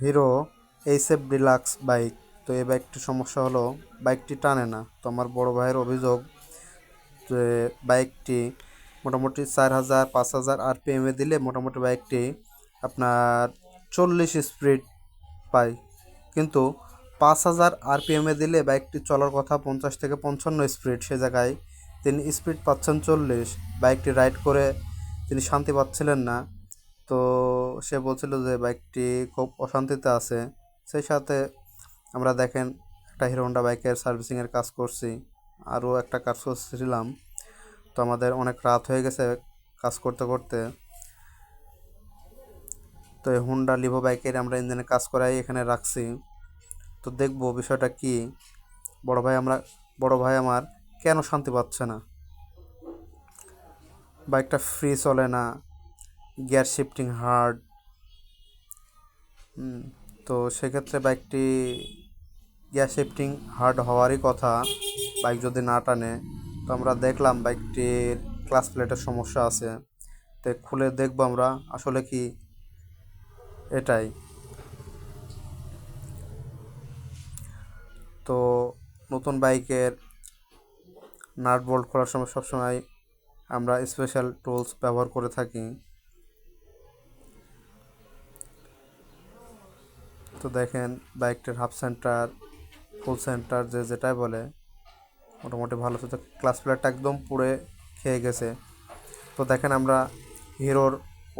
Hero HF deluxe bike. তো এই বাইকটির সমস্যা হলো, বাইকটি টানে না। তো আমার বড় ভাইয়ের অভিযোগ যে বাইকটি মোটামুটি চার হাজার, পাঁচ হাজার আরপিএমে দিলে মোটামুটি বাইকটি আপনার চল্লিশ স্পিড পায়। কিন্তু পাঁচ হাজার আরপিএমে দিলে বাইকটি চলার কথা পঞ্চাশ থেকে পঞ্চান্ন স্পিড। সে জায়গায় তিনি স্পিড পাচ্ছেন চল্লিশ, বাইকটি রাইড করে তিনি শান্তি পাচ্ছিলেন না। তো সে বলছিল যে, বাইকটি খুব অশান্তিতে আছে। সেই সাথে আমরা দেখেন একটা হিরো হন্ডা বাইকের সার্ভিসিংয়ের কাজ করছি। আরও একটা কাজ করছিলাম। তো আমাদের অনেক রাত হয়ে গেছে কাজ করতে করতে। তো এই হুন্ডা লিভো বাইকের আমরা ইঞ্জিনে কাজ করাই এখানে রাখছি। তো দেখব বিষয়টা কি? বড় ভাই আমরা, বড় ভাই আমার কেন শান্তি পাচ্ছে না? বাইকটা ফ্রি চলে না। Gear shifting hard. তো সেক্ষেত্রে বাইকটি গিয়ার শিফটিং হার্ড হওয়ারই কথা বাইক যদি না টানে। তো আমরা দেখলাম বাইকটির ক্লাস প্লেটের সমস্যা আছে। তো খুলে দেখব আমরা, আসলে কি এটাই। তো নতুন বাইকের নাট বোল্ট খোলার সময় সবসময় আমরা স্পেশাল টুলস ব্যবহার করে থাকি। তো দেখেন বাইকটার হাফ সেন্টার, ফুল সেন্টার, যে যেটাই বলে, মোটামুটি ভালো তো ক্লাস প্লেটটা একদম পুড়ে খেয়ে গেছে। তো দেখেন আমরা হিরোর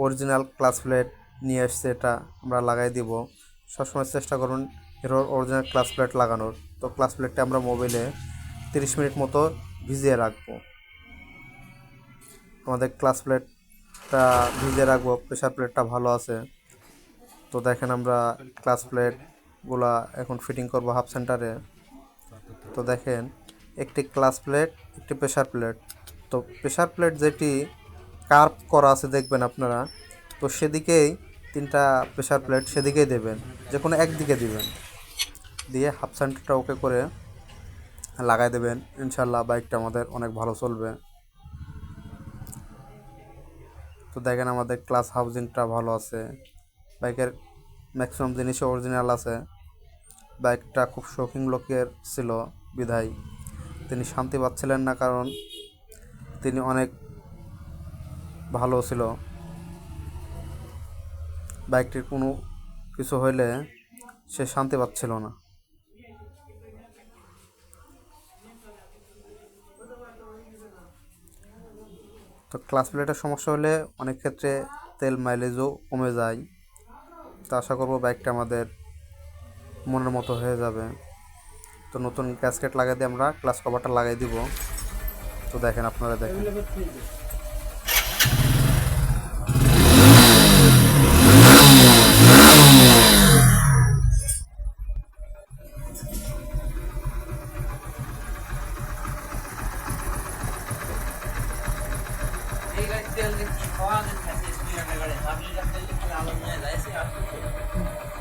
অরিজিনাল ক্লাস প্লেট নিয়ে এসছে এটা, আমরা লাগাই দিব। সবসময় চেষ্টা করুন হিরোর অরিজিনাল ক্লাস প্লেট লাগানোর। তো ক্লাস প্লেটটা আমরা মোবাইলে তিরিশ মিনিট মতো ভিজিয়ে রাখব। আমাদের ক্লাস প্লেটটা ভিজিয়ে রাখব প্রেশার প্লেটটা ভালো আছে। তো দেখেন আমরা ক্লাস প্লেটগুলা এখন ফিটিং করব হাফ সেন্টারে তো দেখেন, একটি ক্লাস প্লেট একটি প্রেশার প্লেট তো প্রেশার প্লেট যেটি কার্ভ করা আছে দেখবেন আপনারা, তো সেদিকেই তিনটা প্রেশার প্লেট সেদিকেই দেবেন যে কোনো একদিকে দিবেন। দিয়ে হাফ সেন্টারটা ওকে করে লাগাই দেবেন ইনশাল্লাহ বাইকটা আমাদের অনেক ভালো চলবে। তো দেখেন আমাদের ক্লাস হাউজিংটা ভালো আছে। বাইকের ম্যাক্সিমাম জিনিসই অরিজিনাল আছে। বাইকটা খুব শৌখিন লোকের ছিল, বিধায়। তিনি শান্তি পাচ্ছিলেন না কারণ তিনি অনেক ভালো ছিল। বাইকটির কোনো কিছু হইলে সে শান্তি পাচ্ছিল না। তো ক্লাস প্লেটের সমস্যা হলে অনেক ক্ষেত্রে তেল মাইলেজও কমে যায়। তো আশা করব বাইকটা আমাদের মনের মতো হয়ে যাবে। তো নতুন গ্যাসকেট লাগাই দিয়ে আমরা ক্লাস কভারটা লাগাই দিব। তো দেখেন আপনারা দেখেন। এই গাড়িতে কি খাওয়া आप ले जाते कितना है लैसे आप?